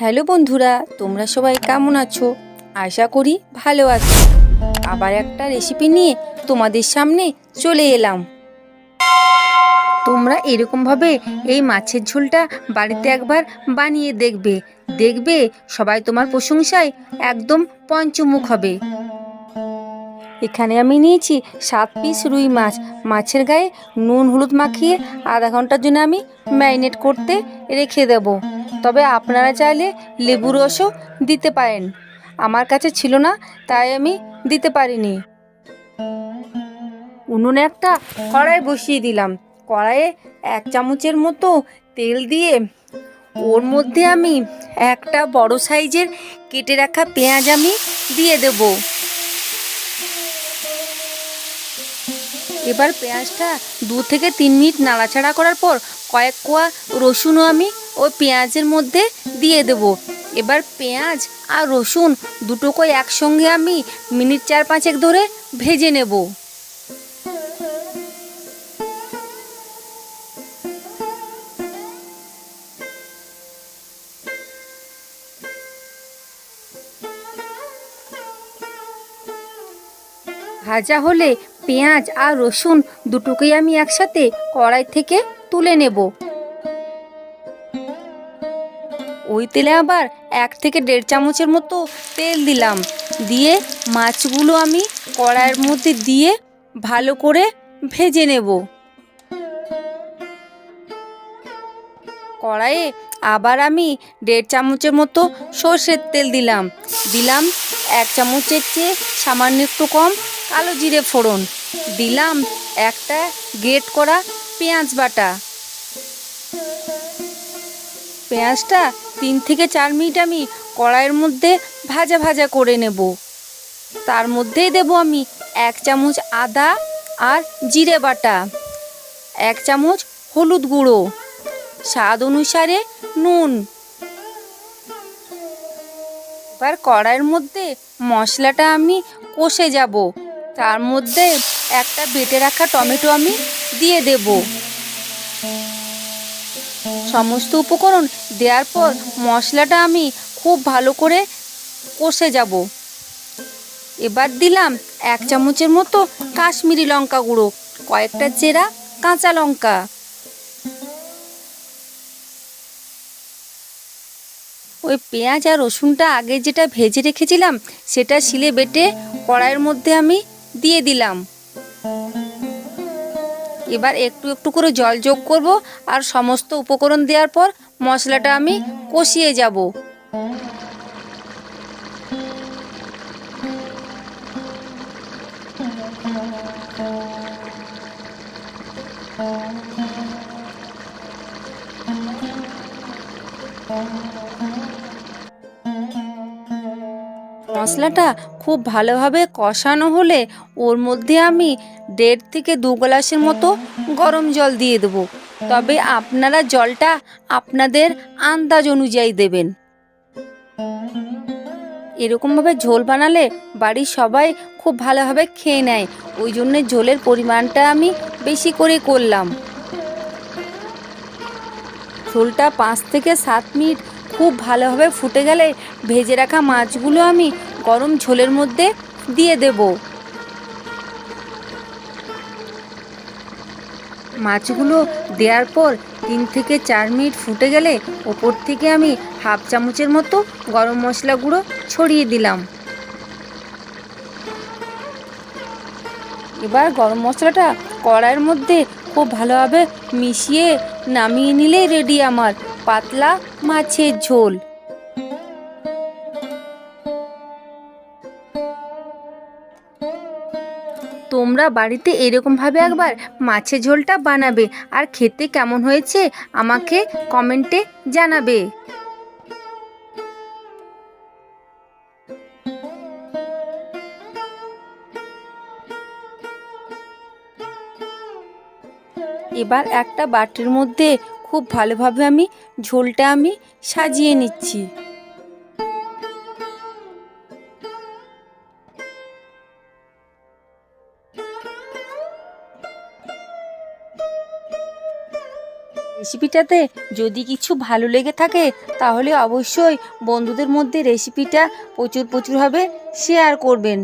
Hello বন্ধুরা, তোমরা সবাই কেমন আছো? আশা করি ভালো আছো। আবার একটা রেসিপি নিয়ে তোমাদের সামনে চলে এলাম। তোমরা এরকমভাবে এই মাছের ঝোলটা বাড়িতে একবার বানিয়ে দেখবে। দেখবে সবাই তোমার প্রশংসায় একদম পঞ্চমুখ হবে। এখানে আমি নিয়েছি সাত পিস রুই মাছ। মাছের গায়ে নুন হলুদ মাখিয়ে আধা ঘণ্টার জন্য আমি ম্যারিনেট করতে রেখে দেব। তবে আপনারা চাইলে লেবু রসও দিতে পারেন। আমার কাছে ছিল না, তাই আমি দিতে পারিনি। উনুনে একটা কড়াই বসিয়ে দিলাম। কড়াইয়ে এক চামচের মতো তেল দিয়ে ওর মধ্যে আমি একটা বড় সাইজের কেটে রাখা পেঁয়াজ আমি দিয়ে দেবো। এবার পেঁয়াজটা দু থেকে তিন মিনিট নাড়াচাড়া করার পর কয়েক কোয়া রসুনও আমি ওই পেঁয়াজের মধ্যে দিয়ে দেব। এবার পেঁয়াজ আর রসুন দুটোকে একসঙ্গে আমি মিনিট চার পাঁচেক ধরে ভেজে নেব। ভাজা হলে পেঁয়াজ আর রসুন দুটোকেই আমি একসাথে কড়াই থেকে তুলে নেব। ওই তেলে আবার এক থেকে দেড় চামচের মতো তেল দিলাম। দিয়ে মাছগুলো আমি কড়াইয়ের মধ্যে দিয়ে ভালো করে ভেজে নেব। কড়াইয়ে আবার আমি দেড় চামচের মতো সর্ষের তেল দিলাম। দিলাম এক চামচের চেয়ে সামান্য একটু কম কালো জিরে ফোড়ন। দিলাম একটা গ্রেট করা পেঁয়াজ বাটা। পেঁয়াজটা তিন থেকে চার মিনিট আমি কড়াইয়ের মধ্যে ভাজা ভাজা করে নেব। তার মধ্যেই দেব আমি এক চামচ আদা আর জিরে বাটা, এক চামচ হলুদ গুঁড়ো, স্বাদ অনুসারে নুন। এবার কড়াইয়ের মধ্যে মশলাটা আমি কষে যাব। তার মধ্যে একটা বেটে রাখা টমেটো আমি দিয়ে দেব। সমস্ত উপকরণ দেওয়ার পর মশলাটা আমি খুব ভালো করে কষে যাব। এবার দিলাম এক চামচের মতো কাশ্মীরি লঙ্কা গুঁড়ো, কয়েকটা চেরা কাঁচা লঙ্কা। ওই পেঁয়াজ আর রসুনটা আগে যেটা ভেজে রেখেছিলাম, সেটা শিলে বেটে কড়াইয়ের মধ্যে আমি দিয়ে দিলাম। এবার একটু একটু করে জল যোগ করব আর সমস্ত উপকরণ দেওয়ার পর মশলাটা আমি কষিয়ে যাব। মশলাটা খুব ভালোভাবে কষানো হলে ওর মধ্যে আমি দেড় থেকে দু গ্লাসের মতো গরম জল দিয়ে দেবো। তবে আপনারা জলটা আপনাদের আন্দাজ অনুযায়ী দেবেন। এরকমভাবে ঝোল বানালে বাড়ির সবাই খুব ভালোভাবে খেয়ে নেয়। ওই জন্য ঝোলের পরিমাণটা আমি বেশি করে করলাম। ঝোলটা পাঁচ থেকে সাত মিনিট খুব ভালোভাবে ফুটে গেলে ভেজে রাখা মাছগুলো আমি গরম ঝোলের মধ্যে দিয়ে দেব। মাছগুলো দেওয়ার পর তিন থেকে চার মিনিট ফুটে গেলে ওপর থেকে আমি হাফ চামচের মতো গরম মশলা গুঁড়ো ছড়িয়ে দিলাম। এবার গরম মশলাটা কড়াইয়ের মধ্যে খুব ভালোভাবে মিশিয়ে নামিয়ে নিলেই রেডি আমার। পাতলা মাছের ঝোল। তোমরা বাড়িতে এরকমভাবে একবার মাছের ঝোলটা বানাবে আর খেতে কেমন হয়েছে আমাকে কমেন্টে জানাবে। এবার একটা বাটির মধ্যে খুব ভালোভাবে আমি ঝোলটা আমি সাজিয়ে নিচ্ছি। রেসিপিটাতে যদি কিছু ভালো লেগে থাকে, তাহলে অবশ্যই বন্ধুদের মধ্যে রেসিপিটা প্রচুর প্রচুরভাবে শেয়ার করবেন।